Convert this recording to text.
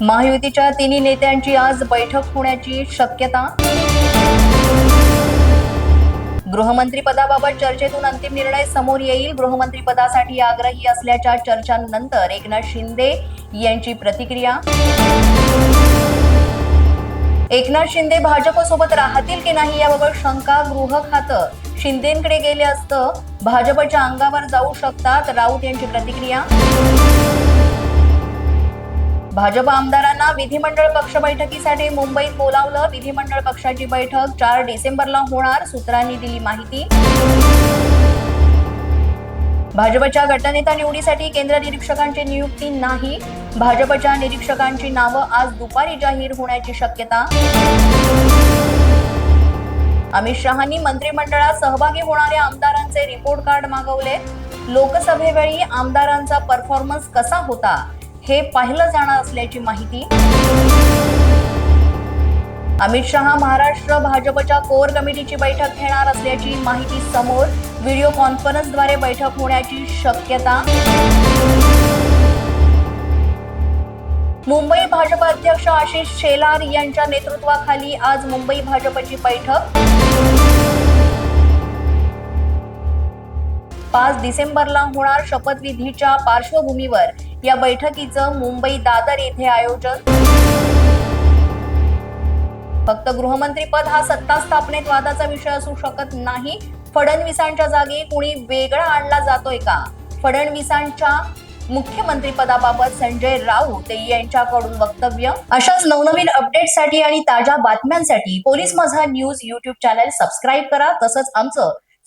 महायुतीच्या तिन्ही नेत्यांची आज बैठक होण्याची शक्यता? गृहमंत्री पदाबाबत चर्चेतून अंतिम निर्णय समोर येईल. गृहमंत्री पदासाठी आग्रही असल्याच्या चर्चांनंतर एकनाथ शिंदे यांची प्रतिक्रिया? एकनाथ शिंदे भाजपसोबत राहतील की नाही याबाबत शंका? गृह खातं शिंदेकडे गेले असतं. भाजपच्या अंगावर जाऊ शकतात. राऊत यांची प्रतिक्रिया? भाजप आमदारांना विधिमंडळ पक्ष बैठकीसाठी मुंबईत बोलावलं. विधिमंडळ पक्षाची बैठक चार डिसेंबरला होणार सूत्रांनी दिली माहिती. भाजपच्या गटनेता निवडीसाठी केंद्र निरीक्षकांची नियुक्ती नाही. भाजपच्या निरीक्षकांची नावं आज दुपारी जाहीर होण्याची शक्यता. अमित शहानी मंत्रिमंडळात सहभागी होणाऱ्या आमदारांचे रिपोर्ट कार्ड मागवले. लोकसभेवेळी आमदारांचा परफॉर्मन्स कसा होता? हे पाहिलं जाणार असल्याची माहिती. अमित शहा महाराष्ट्र भाजपच्या कोर कमिटीची बैठक घेणार असल्याची माहिती समोर. व्हिडिओ कॉन्फरन्सद्वारे बैठक होण्याची शक्यता. मुंबई भाजप अध्यक्ष आशिष शेलार यांच्या नेतृत्वाखाली आज मुंबई भाजपची बैठक. पाच डिसेंबरला होणार शपथविधीच्या पार्श्वभूमीवर. या बैठकीचं मुंबई दादर येथे आयोजन. फक्त गृहमंत्रीपद हा सत्ता स्थापनेत वादाचा विषय असू शकत नाही. फडणवीसांच्या जागी कुणी वेगळा आणला जातोय का? फडणवीसांच्या मुख्यमंत्रीपदाबाबत संजय राऊत यांच्याकडून वक्तव्य. अशाच नवनवीन अपडेटसाठी आणि ताज्या बातम्यांसाठी police Majha news YouTube channel subscribe करा. तसंच आमचं